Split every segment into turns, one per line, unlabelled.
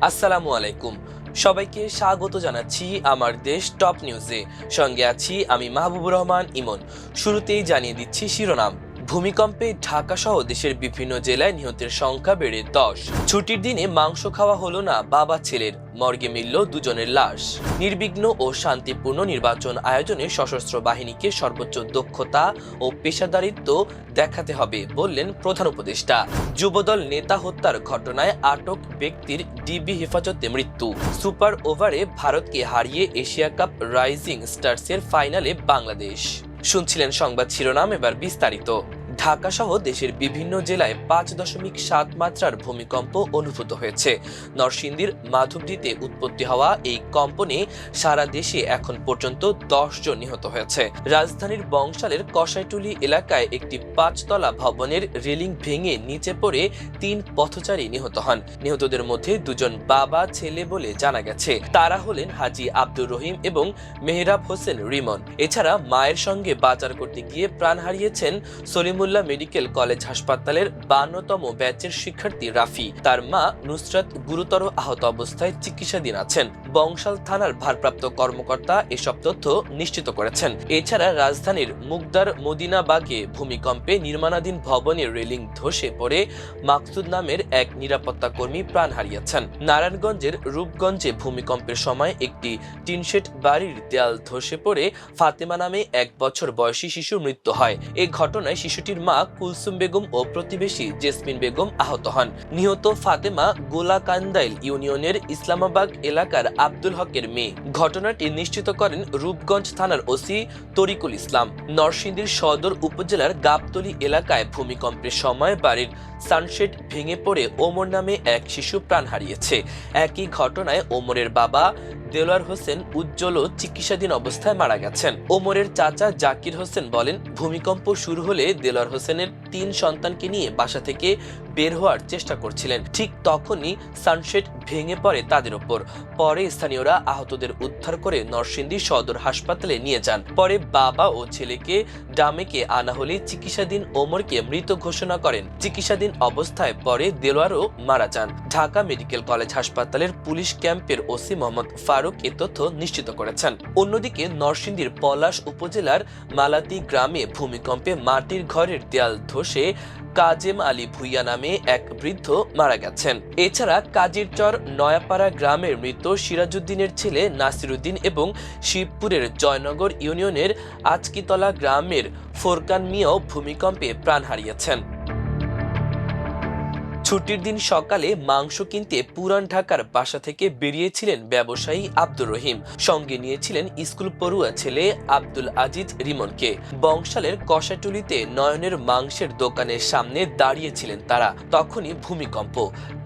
আসসালামু আলাইকুম। সবাইকে স্বাগত জানাচ্ছি আমার দেশ টপ নিউজে। সঙ্গে আছি আমি মাহবুবুর রহমান ইমন। শুরুতেই জানিয়ে দিচ্ছি শিরোনাম। ভূমিকম্পে ঢাকা সহ দেশের বিভিন্ন জেলায় নিহতের সংখ্যা বেড়ে দশ। ছুটির দিনে মাংস খাওয়া হলো না, বাবা, ছেলের মর্গে মিলল দুজনের লাশ। নির্বিঘ্ন ও শান্তিপূর্ণ নির্বাচন আয়োজনে সশস্ত্র বাহিনীকে সর্বোচ্চ দক্ষতা ও পেশাদারিত্ব দেখাতে হবে বললেন প্রধান উপদেষ্টা। যুবদল নেতা হত্যার ঘটনায় আটক ব্যক্তির ডিবি হেফাজতে মৃত্যু। সুপার ওভারে ভারতকে হারিয়ে এশিয়া কাপ রাইজিং স্টার্সের ফাইনালে বাংলাদেশ। শুনছিলেন সংবাদ শিরোনাম, এবার বিস্তারিত। ঢাকা সহ দেশের বিভিন্ন জেলায় পাঁচ দশমিক সাত মাত্রার ভূমিকম্প অনুভূত হয়েছে। নরসিংদীর মাধবদীতে উৎপত্তি হওয়া এই কম্পনে সারা দেশে এখন পর্যন্ত দশ জন নিহত হয়েছে। রাজধানীর বংশালের কষাইটুলি এলাকায় একটি পাঁচতলা ভবনের রেলিং ভেঙে নিচে পড়ে তিন পথচারী নিহত হন। নিহতদের মধ্যে দুজন বাবা, ছেলে বলে জানা গেছে। তারা হলেন হাজি আব্দুর রহিম এবং মেহরাব হোসেন রিমন। এছাড়া মায়ের সঙ্গে বাজার করতে গিয়ে প্রাণ হারিয়েছেন সলিমুল্লাহ মেডিকেল কলেজ হাসপাতালের বান্নতম ব্যাচের শিক্ষার্থী রাফি। তার মা নুসরাত গুরুতর আহত অবস্থায় চিকিৎসাধীন আছেন। বংশাল থানার ভারপ্রাপ্ত কর্মকর্তা এসব তথ্য নিশ্চিত করেছেন। এছাড়া রাজধানীর মুগদার মদিনাবাগে ভূমিকম্পে নির্মাণাধীন ভবনের রেলিং ধসে পড়ে মাকসুদ নামের এক নিরাপত্তা কর্মী প্রাণ হারিয়েছেন। নারায়ণগঞ্জের রূপগঞ্জে ভূমিকম্পের সময় একটি টিনশেট বাড়ির দেয়াল ধসে পড়ে ফাতেমা নামে এক বছর বয়সী শিশুর মৃত্যু হয়। এই ঘটনায় শিশুটির মা কুলসুম বেগম ও প্রতিবেশী জেসমিন বেগম আহত হন। নিহত ফাতেমা গোলাকান্দাইল ইউনিয়নের ইসলামাবাদ এলাকার আব্দুল হকের মেয়ে। ঘটনাটি নিশ্চিত করেন রূপগঞ্জ থানার ওসি তরিকুল ইসলাম। নরসিংদীর সদর উপজেলার গাবতলী এলাকায় ভূমিকম্পের সময় বাড়ির সানশেড ভেঙে পড়ে ওমর নামে এক শিশু প্রাণ হারিয়েছে। একই ঘটনায় ওমরের বাবা দেলোয়ার হোসেন উজ্জ্বলও চিকিৎসাধীন অবস্থায় মারা গেছেন। ওমরের চাচা জাকির হোসেন বলেন, ভূমিকম্প শুরু হলে দেলোয়ার হোসেনের তিন সন্তানকে নিয়ে বাসা থেকে বের হওয়ার চেষ্টা করছিলেন। ঠিক তখনই সানশেড ভেঙে পড়ে তাদের ওপর। পরে স্থানীয়রা আহতদের উদ্ধার করে নরসিংদী সদর হাসপাতালে নিয়ে যান। পরে বাবা ও ছেলেকে ডামেকে আনা হলে চিকিৎসাধীন ওমরকে মৃত ঘোষণা করেন। চিকিৎসাধীন অবস্থায় পরে দেলোয়ারও মারা যান। ঢাকা মেডিকেল কলেজ হাসপাতালের পুলিশ ক্যাম্পের ওসি মোহাম্মদ ফারুক এ তথ্য নিশ্চিত করেছেন। অন্যদিকে নরসিংদীর পলাশ উপজেলার মালাতি গ্রামে ভূমিকম্পে মাটির ঘরের দেয়াল ধসে কাজেম আলী ভুইয়া নামে এক বৃদ্ধ মারা গেছেন। এছাড়া কাজিরচর নয়াপাড়া গ্রামের মৃত সিরাজউদ্দিনের ছেলে নাসিরুদ্দিন এবং শিবপুরের জয়নগর ইউনিয়নের আজকিতলা গ্রামের ফোরকান মিয়াও ভূমিকম্পে প্রাণ হারিয়েছেন। ছুটির দিন সকালে মাংস কিনতে পুরান ঢাকার বাসা থেকে বেরিয়েছিলেন ব্যবসায়ী আব্দুর রহিম। সঙ্গে নিয়েছিলেন স্কুল পড়ুয়া ছেলে আব্দুল আজিজ রিমনকে। বংশালের কষাটুলিতে নয়নের মাংসের দোকানের সামনে দাঁড়িয়েছিলেন তারা। তখনই ভূমিকম্প।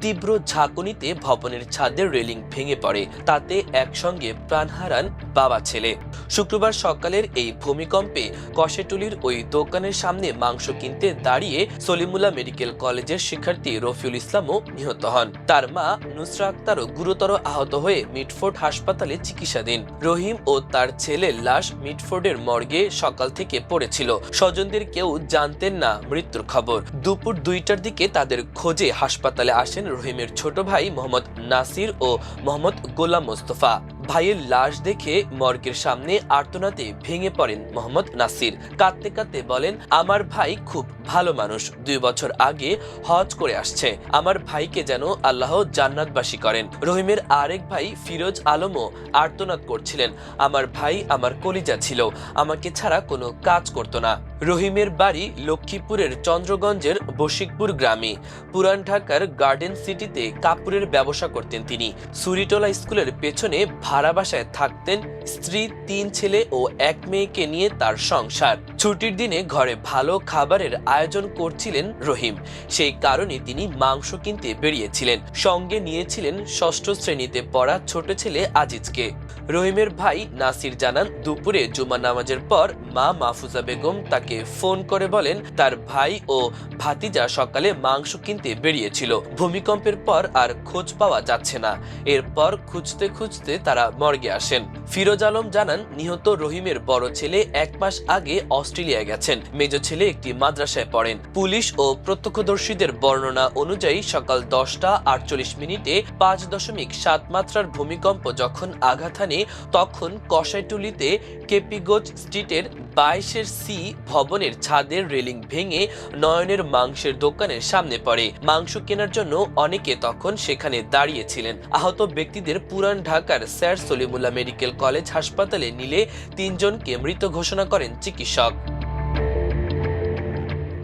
তীব্র ঝাঁকুনিতে ভবনের ছাদের রেলিং ভেঙে পড়ে। তাতে একসঙ্গে প্রাণ হারান বাবা ছেলে। শুক্রবার সকালের এই ভূমিকম্পে কষেটুলির ওই দোকানের সামনে মাংস কিনতে দাঁড়িয়ে সলিমুল্লাহ মেডিকেল কলেজের শিক্ষার্থী রফিউল ইসলামও নিহত হন। তার মা নুসরা আক্তারও গুরুতর আহত হয়ে মিটফোর্ড হাসপাতালে চিকিৎসাধীন। রহিম ও তার ছেলের লাশ মিটফোর্ডের মর্গে সকাল থেকে পড়েছিল। স্বজনদের কেউ জানতেন না মৃত্যুর খবর। দুপুর দুইটার দিকে তাদের খোঁজে হাসপাতালে আসেন রহিমের ছোট ভাই মোহাম্মদ নাসির ও মোহাম্মদ গোলাম মোস্তফা। ভাইয়ের লাশ দেখে মর্গের সামনে আর্তনাতে ভেঙে পড়েন মোহাম্মদ নাসির। কাঁদতে কাঁদতে বলেন, আমার ভাই খুব ভালো মানুষ। দুই বছর আগে হজ করে আসছে। আমার ভাইকে যেন আল্লাহ জান্নাতবাসী করেন। রহিমের আরেক ভাই ফিরোজ আলমও আর্তনাদ করছিলেন, আমার ভাই আমার কলিজা ছিল। আমাকে ছাড়া কোনো কাজ করতো না। রহিমের বাড়ি লক্ষ্মীপুরের চন্দ্রগঞ্জের বশিকপুর গ্রামে। পুরান ঢাকার গার্ডেন সিটিতে কাপড়ের ব্যবসা করতেন তিনি। সুরিটোলা স্কুলের পেছনে ভাড়া বাসায় থাকতেন স্ত্রী, তিন ছেলে ও এক মেয়েকে নিয়ে তার সংসার। ছুটির দিনে ঘরে ভালো খাবারের আয়োজন করছিলেন রহিম। সেই কারণে তিনি মাংস কিনতে বেরিয়েছিলেন। সঙ্গে নিয়েছিলেন ষষ্ঠ শ্রেণীতে পড়া ছোট ছেলে আজিজকে। রহিমের ভাই নাসির জানান, দুপুরে জুমা নামাজের পর মা মাহফুজা বেগম তাকে ফোন করে বলেন, তার ভাই ও ভাতিজা সকালে মাংস কিনতে বেরিয়েছিল। ভূমিকম্পের পর আর খোঁজ পাওয়া যাচ্ছে না। এরপর খুঁজতে খুঁজতে তারা মর্গে আসেন। ফিরোজ আলম জানান, নিহত রহিমের বড় ছেলে এক মাস আগে অস্ট্রেলিয়া গেছেন। মেজ ছেলে একটি মাদ্রাসায় পড়েন। পুলিশ ও প্রত্যক্ষদর্শীদের বর্ণনা অনুযায়ী সকাল দশটা আটচল্লিশ মিনিটে পাঁচ দশমিক সাত মাত্রার ভূমিকম্প যখন আঘাত হানে তখন কষাইটুলিতে কেপিগোজ স্ট্রিটের বাইশের সি ভবনের ছাদের রেলিং ভেঙে নয়নের মাংসের দোকানের সামনে পড়ে। মাংস কেনার জন্য অনেকে তখন সেখানে দাঁড়িয়েছিলেন। আহত ব্যক্তিদের পুরান ঢাকার স্যার সলিমুল্লাহ মেডিকেল কলেজ হাসপাতালে নিলে তিনজনকে মৃত ঘোষণা করেন চিকিৎসক।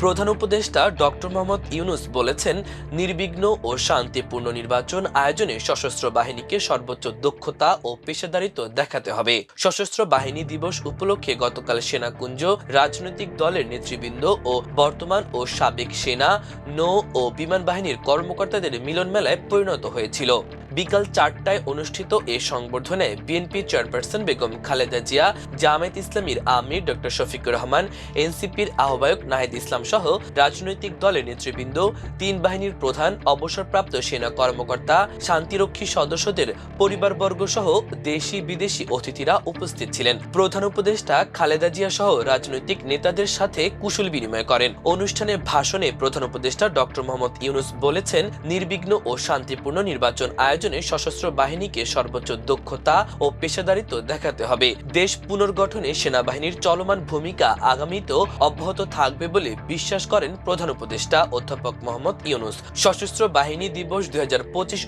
প্রধান উপদেষ্টা ডক্টর মোহাম্মদ ইউনুস বলেছেন, নির্বিঘ্ন ও শান্তিপূর্ণ নির্বাচন আয়োজনে সশস্ত্র বাহিনীকে সর্বোচ্চ দক্ষতা ও পেশাদারিত্ব দেখাতে হবে। সশস্ত্র বাহিনী দিবস উপলক্ষে গতকাল সেনাকুঞ্জ, রাজনৈতিক দলের নেতৃবৃন্দ ও বর্তমান ও সাবেক সেনা, নৌ ও বিমান বাহিনীর কর্মকর্তাদের মিলন মেলায় পরিণত হয়েছিল। বিকাল চারটায় অনুষ্ঠিত এ সংবর্ধনায় বিএনপি চেয়ারপারসন বেগম খালেদা জিয়া, জামায়াত ইসলামীর আমির ডক্টর শফিকুর রহমান, এনসিপির আহ্বায়ক নাহিদ ইসলাম সহ রাজনৈতিক দলের নেতৃবৃন্দ, তিন বাহিনীর প্রধান, অবসরপ্রাপ্ত সেনা কর্মকর্তা, শান্তিরক্ষী সদস্যদের পরিবারবর্গ সহ দেশি বিদেশি অতিথিরা উপস্থিত ছিলেন। প্রধান উপদেষ্টা খালেদা জিয়া সহ রাজনৈতিক নেতাদের সাথে কুশল বিনিময় করেন। অনুষ্ঠানে ভাষণে প্রধান উপদেষ্টা ডক্টর মোহাম্মদ ইউনুস বলেছেন, নির্বিঘ্ন ও শান্তিপূর্ণ নির্বাচন আয়োজনে সশস্ত্র বাহিনীকে সর্বোচ্চ দক্ষতা ও পেশাদারিত্ব দেখাতে হবে। দেশ পুনর্গঠনে সেনাবাহিনীর চলমান ভূমিকা আগামীতেও অব্যাহত থাকবে বলে বিশ্বাস করেন প্রধান উপদেষ্টা অধ্যাপক মোহাম্মদ ইউনুস। সশস্ত্র বাহিনী দিবস দুই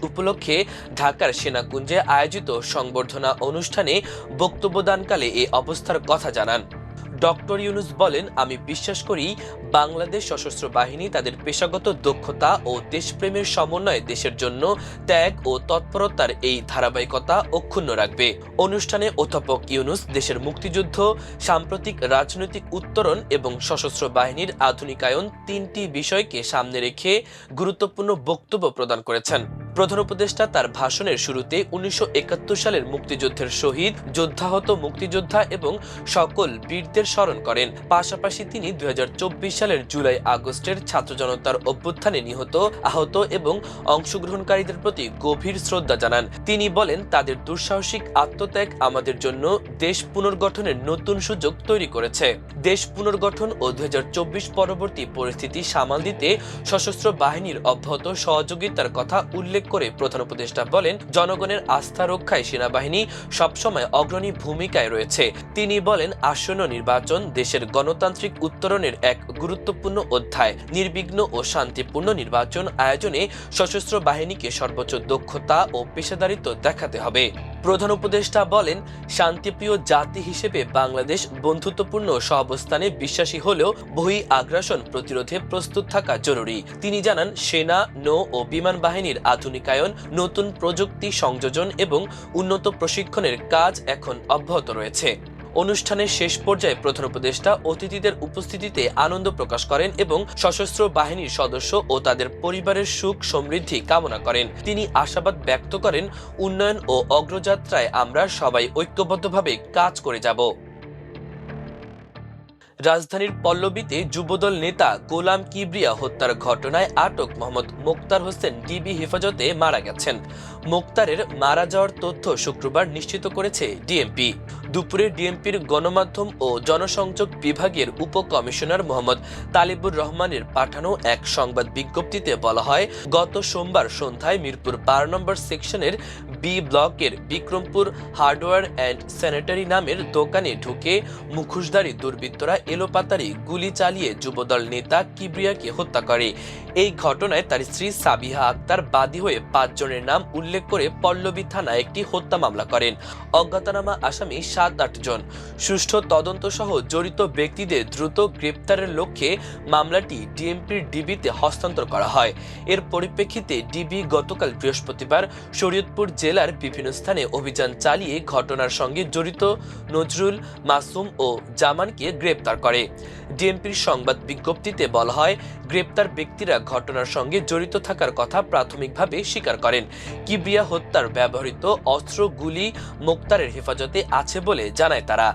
উপলক্ষে ঢাকার সেনাকুঞ্জে আয়োজিত সংবর্ধনা অনুষ্ঠানে বক্তব্য দানকালে এ অবস্থার কথা জানান। ডক্টর ইউনুস বলেন, আমি বিশ্বাস করি বাংলাদেশ সশস্ত্র বাহিনী তাদের পেশাগত দক্ষতা ও দেশপ্রেমের সমন্বয়ে দেশের জন্য ত্যাগ ও তৎপরতার এই ধারাবাহিকতা অক্ষুণ্ণ রাখবে। অনুষ্ঠানে অধ্যাপক ইউনুস দেশের মুক্তিযুদ্ধ, সাম্প্রতিক রাজনৈতিক উত্তরণ এবং সশস্ত্র বাহিনীর আধুনিকায়ন তিনটি বিষয়কে সামনে রেখে গুরুত্বপূর্ণ বক্তব্য প্রদান করেছেন। প্রধান উপদেষ্টা তার ভাষণের শুরুতে উনিশশো একাত্তর সালের মুক্তিযুদ্ধের শহীদ, যোদ্ধাহত মুক্তিযোদ্ধা এবং সকল বীরদের স্মরণ করেন। পাশাপাশি তিনি দুই হাজার চব্বিশ সালের জুলাই আগস্টের ছাত্র জনতার অভ্যুত্থানে নিহত, আহত এবং অংশগ্রহণকারীদের প্রতি গভীর শ্রদ্ধা জানান। তিনি বলেন, তাদের দুঃসাহসিক আত্মত্যাগ আমাদের জন্য দেশ পুনর্গঠনের নতুন সুযোগ তৈরি করেছে। দেশ পুনর্গঠন ও দুই হাজার চব্বিশ পরবর্তী পরিস্থিতি সামাল দিতে সশস্ত্র বাহিনীর অব্যাহত সহযোগিতার কথা উল্লেখ করে প্রধান উপদেষ্টা বলেন, জনগণের আস্থা রক্ষায় সেনাবাহিনী সবসময় অগ্রণী ভূমিকায় রয়েছে। তিনি বলেন, আসন্ন নির্বাচন দেশের গণতান্ত্রিক উত্তরণের এক গুরুত্বপূর্ণ অধ্যায়। নির্বিঘ্ন ও শান্তিপূর্ণ নির্বাচন আয়োজনে সশস্ত্র বাহিনীকে সর্বোচ্চ দক্ষতা ও পেশাদারিত্ব দেখাতে হবে। প্রধান উপদেষ্টা বলেন, শান্তিপ্রিয় জাতি হিসেবে বাংলাদেশ বন্ধুত্বপূর্ণ সহাবস্থানে বিশ্বাসী হলেও বহি আগ্রাসন প্রতিরোধে প্রস্তুত থাকা জরুরি। তিনি জানান, সেনা, নৌ ও বিমান বাহিনীর আধুনিকায়ন, নতুন প্রযুক্তি সংযোজন এবং উন্নত প্রশিক্ষণের কাজ এখন অব্যাহত রয়েছে। অনুষ্ঠানের শেষ পর্যায়ে প্রধান উপদেষ্টা অতিথিদের উপস্থিতিতে আনন্দ প্রকাশ করেন এবং সশস্ত্র বাহিনীর সদস্য ও তাদের পরিবারের সুখ সমৃদ্ধি কামনা করেন। তিনি আশাবাদ ব্যক্ত করেন, উন্নয়ন ও অগ্রযাত্রায় আমরা সবাই ঐক্যবদ্ধভাবে কাজ করে যাব। রাজধানীর পল্লবীতে যুবদল নেতা গোলাম কিবরিয়া হত্যার ঘটনায় আটক মোহাম্মদ মোক্তার হোসেন, ডিবি হেফাজতে মারা গেছেন। মোক্তারের মারা যাওয়ার তথ্য শুক্রবার নিশ্চিত করেছে ডিএমপি। দুপুরে ডিএমপির গণমাধ্যম ও জনসংযোগ বিভাগের উপ কমিশনার মোহাম্মদ তালিবুর রহমানের পাঠানো এক সংবাদ বিজ্ঞপ্তিতে বলা হয়, গত সোমবার সন্ধ্যায় মিরপুর বারো নম্বর সেকশনের বি ব্লকের বিক্রমপুর হার্ডওয়্যার অ্যান্ড স্যানিটারি নামের দোকানে ঢুকে মুখোশধারী দুর্বৃত্তরা এলোপাতারি গুলি চালিয়ে যুবদল নেতা কিবরিয়াকে হত্যা করে। এই ঘটনায় তার স্ত্রী সাবিহা আক্তার বাদী হয়ে পাঁচজনের নাম উল্লেখ করে পল্লবী থানায় একটি হত্যা মামলা করেন। অজ্ঞাতনামা আসামি সাত, আট জন। সুষ্ঠু তদন্ত সহ জড়িত ব্যক্তিদের দ্রুত গ্রেপ্তারের লক্ষ্যে মামলাটি ডিএমপির ডিবিতে হস্তান্তর করা হয়। এর পরিপ্রেক্ষিতে ডিবি গতকাল বৃহস্পতিবার শরীয়তপুর জেলার বিভিন্ন স্থানে অভিযান চালিয়ে ঘটনার সঙ্গে জড়িত নজরুল মাসুম ও জামানকে গ্রেপ্তার করে। ডিএমপির সংবাদ বিজ্ঞপ্তিতে বলা হয়, গ্রেপ্তার ব্যক্তিরা ঘটনার সঙ্গে জড়িত থাকার কথা প্রাথমিকভাবে স্বীকার করেন। কিবিয়া হত্যার ব্যবহৃত অস্ত্র গুলি মোক্তারের হেফাজতে আছে বলে জানায় তারা।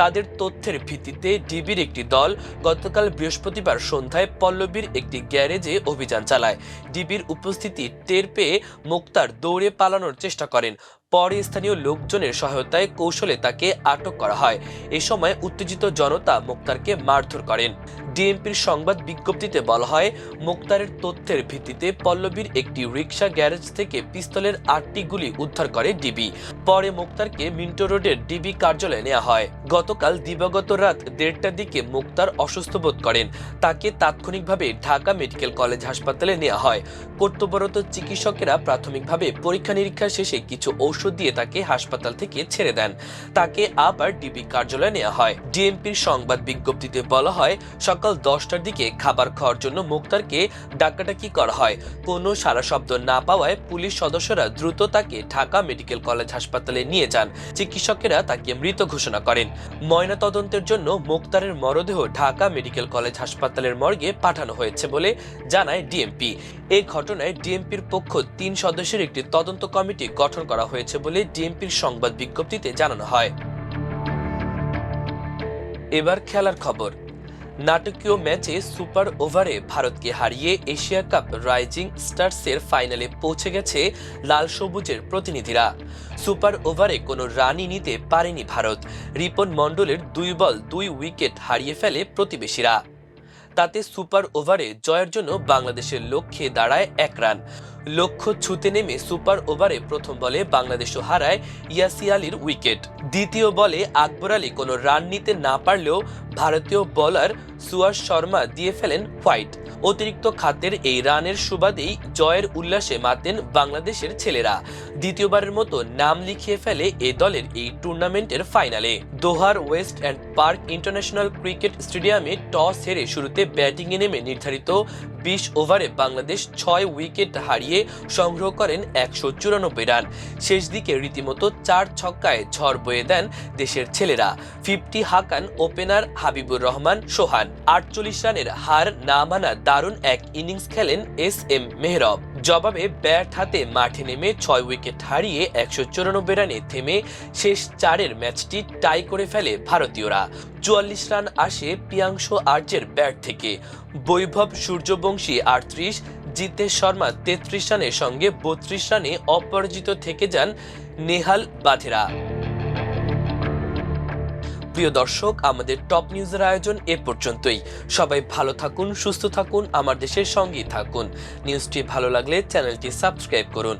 তাদের তথ্যের ভিত্তিতে ডিবির একটি দল গতকাল বৃহস্পতিবার সন্ধ্যায় পল্লবীর একটি গ্যারেজে অভিযান চালায়। ডিবির উপস্থিতি টের পেয়ে মোক্তার দৌড়ে পালানোর চেষ্টা করেন। পরে স্থানীয় লোকজনের সহায়তায় কৌশলে তাকে আটক করা হয়। এ সময় উত্তেজিত জনতা মোক্তারকে মারধর করেন। ডিএমপির সংবাদ বিজ্ঞপ্তিতে বলা হয়, মোক্তারের তথ্যের ভিত্তিতে পল্লবীর একটি রিক্সা গ্যারেজ থেকে পিস্তলের আটটি গুলি উদ্ধার করে ডিবি। পরে মোক্তারকে মিন্টো রোডের ডিবি কার্যালয়ে নেওয়া হয়। গতকাল দিবাগত রাত দেড়টার দিকে মোক্তার অসুস্থ বোধ করেন। তাকে তাৎক্ষণিকভাবে ঢাকা মেডিকেল কলেজ হাসপাতালে নেওয়া হয়। কর্তব্যরত চিকিৎসকেরা প্রাথমিকভাবে পরীক্ষা নিরীক্ষা শেষে কিছু ঔষধ দিয়ে তাকে হাসপাতাল থেকে ছেড়ে দেন। তাকে আবার ডিবি কার্যালয়ে নেওয়া হয়। ডিএমপির সংবাদ বিজ্ঞপ্তিতে বলা হয়, সকাল দশটার দিকে খাবার খাওয়ার জন্য মুক্তারকে ডাকাডাকি করা হয়। কোনো সারা শব্দ না পাওয়ায় পুলিশ সদস্যরা দ্রুত তাকে ঢাকা মেডিকেল কলেজ হাসপাতালে নিয়ে যান। চিকিৎসকেরা তাকে মৃত ঘোষণা করেন। ময়না তদন্তের জন্য মুক্তারের মরদেহ ঢাকা মেডিকেল কলেজ হাসপাতালের মর্গে পাঠানো হয়েছে বলে জানায় ডিএমপি। এই ঘটনায় ডিএমপির পক্ষ তিন সদস্যের একটি তদন্ত কমিটি গঠন করা হয়েছে। বলে ডিএমপির সংবাদ বিজ্ঞপ্তিতে জানানো হয়। এবার খেলার খবর। নাটকীয় ম্যাচে সুপার ওভারে ভারতকে হারিয়ে এশিয়া কাপ রাইজিং স্টার্সের ফাইনালে পৌঁছে গেছে লাল সবুজের প্রতিনিধিরা। সুপার ওভারে কোনো রানই নিতে পারেনি ভারত। রিপন মণ্ডলের দুই বল, দুই উইকেট হারিয়ে ফেলে প্রতিবেশীরা। তাতে সুপার ওভারে জয়ের জন্য বাংলাদেশের লক্ষ্যে দাঁড়ায় এক রান। লক্ষ্য ছুতে নেমে সুপার ওভারে প্রথম বলে বাংলাদেশও হারায় ইয়াসি আলীর উইকেট। দ্বিতীয় বলে আকবর আলী কোনো রান নিতে না পারলেও ভারতীয় বলার সুয়াস শর্মা দিয়ে ফেলেন হোয়াইট। অতিরিক্ত খাতের এই রানের সুবাদেই জয়ের উল্লাসে মাতেন বাংলাদেশের ছেলেরা। দ্বিতীয়বারের মতো নাম লিখিয়ে ফেলে এ দলের এই টুর্নামেন্টের ফাইনালে। দোহার West End Park International Cricket স্টেডিয়ামে টস হেরে শুরুতে ব্যাটিংয়ে নেমে নির্ধারিত বিশ ওভারে বাংলাদেশ ছয় উইকেট হারিয়ে সংগ্রহ করেন একশো চুরানব্বই রান। শেষ দিকে রীতিমতো চার ছক্কায় ঝড় বয়ে দেন দেশের ছেলেরা। ফিফটি হাকান ওপেনার হাবিবুর রহমান সোহান। আটচল্লিশ রানের হার না মানা দারুণ এক ইনিংস খেলেন এস এম মেহরব। জবাবে ব্যাট হাতে মাঠে নেমে ছয় উইকেট হারিয়ে একশো চুরানব্বই রানে থেমে শেষ চারের ম্যাচটি টাই করে ফেলে ভারতীয়রা। চুয়াল্লিশ রান আসে পিয়াংশু আর্যের ব্যাট থেকে। বৈভব সূর্যবংশী আটত্রিশ জিতেশ শর্মা তেত্রিশ রানের সঙ্গে বত্রিশ রানে অপরাজিত থেকে যান নেহাল বাধেরা প্রিয় দর্শক, আমাদের টপ নিউজের আয়োজন এ পর্যন্তই। সবাই ভালো থাকুন, সুস্থ থাকুন, আমার দেশের সঙ্গেই থাকুন। নিউজটি ভালো লাগলে চ্যানেলটি সাবস্ক্রাইব করুন।